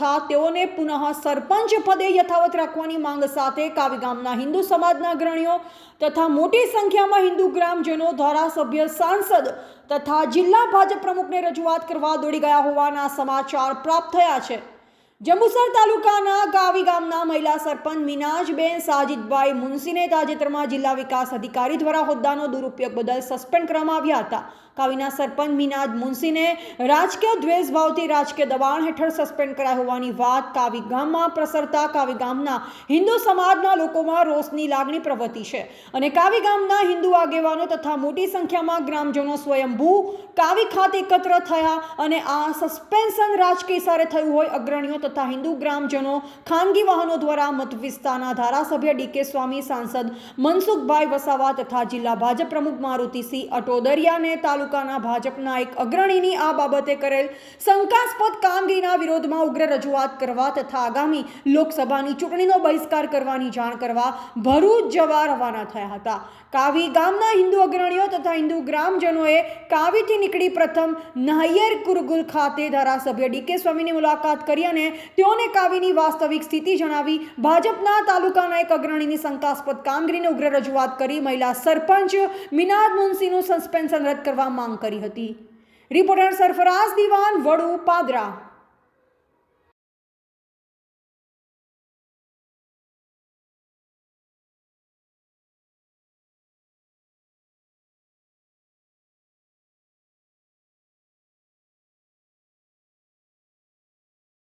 બાદ તેઓને પુનઃ સરપંચ પદે યથાવત રાખવાની માંગ સાથે કાવી ગામના હિન્દુ સમાજના અગ્રણીઓ તથા મોટી સંખ્યામાં હિન્દુ ગ્રામજનો, ધારાસભ્ય, સાંસદ તથા જિલ્લા ભાજપ પ્રમુખને રજૂઆત કરવા દોડી ગયા હોવાના સમાચાર પ્રાપ્ત થયા છે. જંબુસર તાલુકાના કાવી ગામના મહિલા સરપંચ મિનાજબેન સાજિદભાઈ મુનસીને તાજેતરમાં જિલ્લા વિકાસ અધિકારી દ્વારા હોદ્દાનો દુરુપયોગ બદલ સસ્પેન્ડ કરવામાં આવ્યા હતા. કાવીના સરપંચ મીનાદ મુનસીને રાજકીય દ્વેષ ભાવથી રાજકીય દબાણ હેઠળ સસ્પેન્ડ કરાયા હોવાની વાત કાવી ગામમાં પ્રસરતા કાવી ગામના હિન્દુ સમાજના લોકોમાં રોષની લાગણી પ્રવર્તી છે. અને કાવી ગામના હિન્દુ આગેવાનો તથા મોટી સંખ્યામાં ગ્રામજનો સ્વયંભૂ કાવી ખાતે એકત્ર થયા અને આ સસ્પેન્શન રાજકીય સારે થયું હોય અગ્રણીઓ તથા હિન્દુ ગ્રામજનો ખાનગી વાહનો દ્વારા મત વિસ્તારના ધારાસભ્ય ડીકે સ્વામી, સાંસદ મનસુખભાઈ વસાવા તથા જિલ્લા ભાજપ પ્રમુખ મારુતિસિંહ અટોદરિયાને તાલુકાના ભાજપના એક અગ્રણીની આ બાબતે કરેલ શંકાસ્પદ કામગીરીના વિરોધમાં ઉગ્ર રજૂઆત કરવા તથા આગામી લોકસભાની ચૂંટણીનો બહિષ્કાર કરવાની જાણ કરવા ભરૂચ જવા રવાના થયા હતા. કાવી ગામના હિન્દુ અગ્રણીઓ તથા હિન્દુ ગ્રામજનોએ કાવીથી નીકળી પ્રથમ નાહિયર કુરગુલ ખાતે ધારાસભ્ય ડીકે સ્વામીની મુલાકાત કરી અને તેઓને કાવીની વાસ્તવિક સ્થિતિ જણાવી ભાજપના તાલુકાના એક અગ્રણીની શંકાસ્પદ કામગીરીને ઉગ્ર રજૂઆત કરી મહિલા સરપંચ મિનાદ મુનસીનું સસ્પેન્શન રદ કરવા માંગ કરી હતી. રિપોર્ટર સરફરાઝ દિવાન વડુ પાદરા